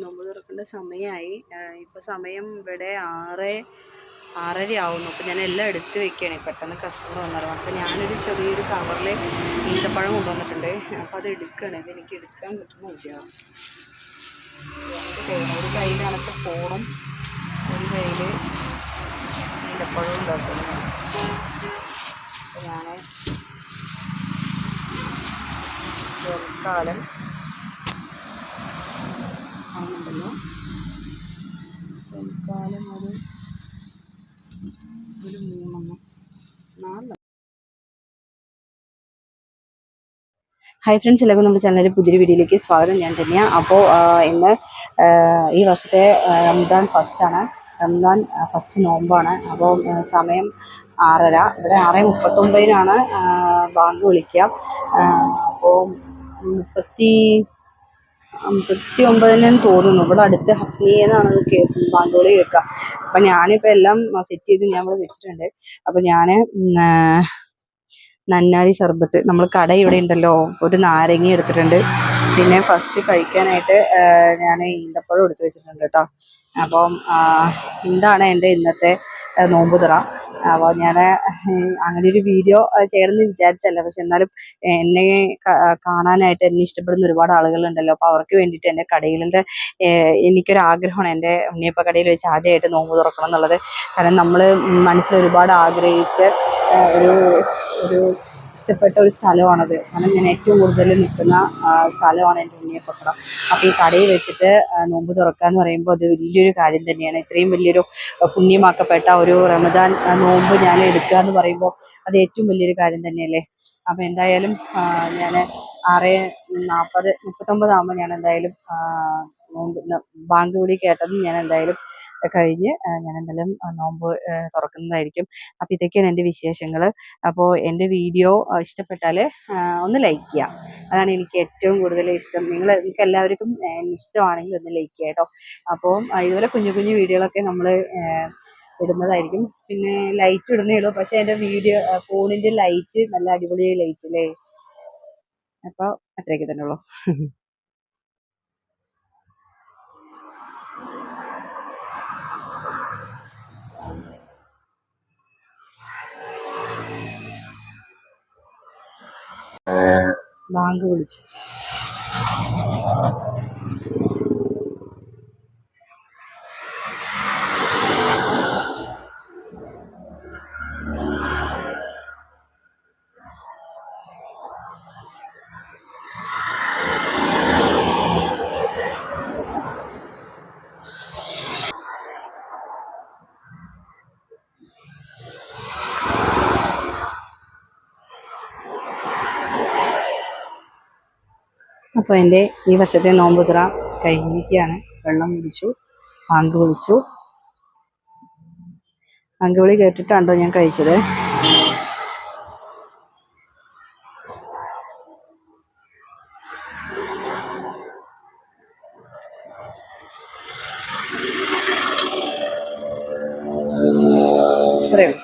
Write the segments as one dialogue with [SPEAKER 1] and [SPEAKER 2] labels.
[SPEAKER 1] നോമ്പ് തുറക്കേണ്ട സമയമായി. ഇപ്പോൾ സമയം ഇവിടെ ആറ് ആറര ആവുന്നു. അപ്പോൾ ഞാൻ എല്ലാം എടുത്ത് വെക്കുകയാണ്. പെട്ടെന്ന് കസ്റ്റമർ വന്നാലും അപ്പോൾ ഞാനൊരു ചെറിയൊരു കവറിൽ ഈന്തപ്പഴം കൊണ്ടുവന്നിട്ടുണ്ട്. അപ്പോൾ അത് എടുക്കുകയാണ്. ഇത് എനിക്ക് എടുക്കാൻ പറ്റുന്ന ഒരു കയ്യിൽ അണച്ച ഫോണും ഒരു കയ്യിൽ ഈന്തപ്പഴവും ഉണ്ടാക്കുന്നു. അപ്പോൾ ഞാൻ കാലം തൽക്കാലം ഒരു ഒരു മൂന്നെണ്ണം. നാലെണ്ണം ഹായ് ഫ്രണ്ട്സ് എല്ലാവർക്കും നമ്മുടെ ചാനലിൽ പുതിയൊരു വീഡിയോയിലേക്ക് സ്വാഗതം. ഞാൻ തന്നെയാണ് അപ്പോൾ ഇന്ന് ഈ വർഷത്തെ റംദാൻ ഫസ്റ്റാണ് റംദാൻ ഫസ്റ്റ് നോമ്പാണ്. അപ്പോൾ സമയം ആറര. ഇവിടെ ആറ് മുപ്പത്തൊമ്പതിനാണ് ബാങ്ക് വിളിക്കുക. അപ്പോൾ മുപ്പത്തി മുപ്പത്തി ഒമ്പതിനെന്ന് തോന്നുന്നു. ഇവിടെ അടുത്ത് ഹസ്നിയെന്നാണ് അത് കേൾക്കുന്നത് ബാങ്കോളി കേൾക്കുക അപ്പം ഞാനിപ്പോൾ എല്ലാം സെറ്റ് ചെയ്ത് ഞാൻ ഇവിടെ വെച്ചിട്ടുണ്ട്. അപ്പം ഞാൻ നന്നാരി സർബത്ത്. നമ്മൾ കട ഇവിടെ ഉണ്ടല്ലോ. ഒരു നാരങ്ങ എടുത്തിട്ടുണ്ട്. പിന്നെ ഫസ്റ്റ് കഴിക്കാനായിട്ട് ഞാൻ ഈന്തപ്പഴം എടുത്ത് വെച്ചിട്ടുണ്ട് കേട്ടോ. അപ്പം ഇതാണ് എന്റെ ഇന്നത്തെ നോമ്പുതറ? നോമ്പ് തുറ അപ്പോൾ ഞാൻ അങ്ങനെ ഒരു വീഡിയോ ചെയ്യണമെന്ന് വിചാരിച്ചല്ല. പക്ഷെ എന്നാലും എന്നെ കാണാനായിട്ട് എന്നെ ഇഷ്ടപ്പെടുന്ന ഒരുപാട് ആളുകളുണ്ടല്ലോ. അപ്പോൾ അവർക്ക് വേണ്ടിയിട്ട് എന്റെ കടയിലിന്റെ എനിക്കൊരു ആഗ്രഹമാണ് എന്റെ ഉണ്ണിയപ്പ കടയിൽ വെച്ച് ആദ്യമായിട്ട് നോമ്പ് തുറക്കണം എന്നുള്ളത്. കാരണം നമ്മൾ മനസ്സിൽ ഒരുപാട് ആഗ്രഹിച്ച് ഒരു ഒരു ഇഷ്ടപ്പെട്ട ഒരു സ്ഥലമാണത്. കാരണം ഞാൻ ഏറ്റവും കൂടുതൽ നിൽക്കുന്ന സ്ഥലമാണ് എന്റെ ഉണ്ണിയപ്പക്കടം. അപ്പോൾ ഈ കടയിൽ വെച്ചിട്ട് നോമ്പ് തുറക്കുക എന്ന് പറയുമ്പോൾ അത് വലിയൊരു കാര്യം തന്നെയാണ്. ഇത്രയും വലിയൊരു പുണ്യമാക്കപ്പെട്ട ഒരു റമദാൻ നോമ്പ് ഞാൻ എടുക്കുക എന്ന് പറയുമ്പോൾ അത് ഏറ്റവും വലിയൊരു കാര്യം തന്നെയല്ലേ? അപ്പോൾ എന്തായാലും ഞാൻ ആറ് നാൽപ്പത് മുപ്പത്തൊമ്പതാകുമ്പോൾ ഞാൻ എന്തായാലും ബാങ്ക് കൂടി കേട്ടതും ഞാൻ എന്തായാലും കഴിഞ്ഞ് ഞാൻ എന്തായാലും നോമ്പ് തുറക്കുന്നതായിരിക്കും. അപ്പോൾ ഇതൊക്കെയാണ് എന്റെ വിശേഷങ്ങൾ അപ്പോൾ എന്റെ വീഡിയോ ഇഷ്ടപ്പെട്ടാൽ ഒന്ന് ലൈക്ക് ചെയ്യാം. അതാണ് എനിക്ക് ഏറ്റവും കൂടുതൽ ഇഷ്ടം. നിങ്ങൾ നിങ്ങൾക്ക് എല്ലാവർക്കും ഇഷ്ടമാണെങ്കിൽ ഒന്ന് ലൈക്ക് ചെയ്യാം കേട്ടോ അപ്പോൾ ഇതുപോലെ കുഞ്ഞു കുഞ്ഞു വീഡിയോകളൊക്കെ നമ്മൾ ഇടുന്നതായിരിക്കും. പിന്നെ ലൈറ്റ് ഇടുന്നേ ഉള്ളൂ. പക്ഷേ എന്റെ വീഡിയോ ഫോണിന്റെ ലൈറ്റ് നല്ല അടിപൊളി ലൈറ്റ് അല്ലേ അപ്പോൾ അത്രയൊക്കെ തന്നെ ഉള്ളൂ. ബാങ്ക് വിളിച്ചു. അപ്പോൾ എന്റെ ഈ വർഷത്തെ നോമ്പുതുറ കഴിഞ്ഞിരിക്കുകയാണ്. വെള്ളം കുടിച്ചു പാങ്ക് വിളിച്ചു പാങ്ക് വിളി കേട്ടിട്ടാണ്ടോ ഞാൻ കഴിച്ചത്. ഇത്രയേ ഉള്ളൂ.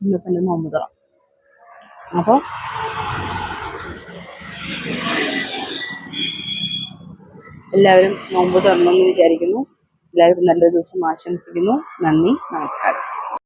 [SPEAKER 1] ഇന്നത്തെ എന്റെ നോമ്പ് അപ്പോൾ എല്ലാവരും നോമ്പ് തുറന്നെന്ന് വിചാരിക്കുന്നു. എല്ലാവർക്കും നല്ലൊരു ദിവസം ആശംസിക്കുന്നു. നന്ദി. നമസ്കാരം.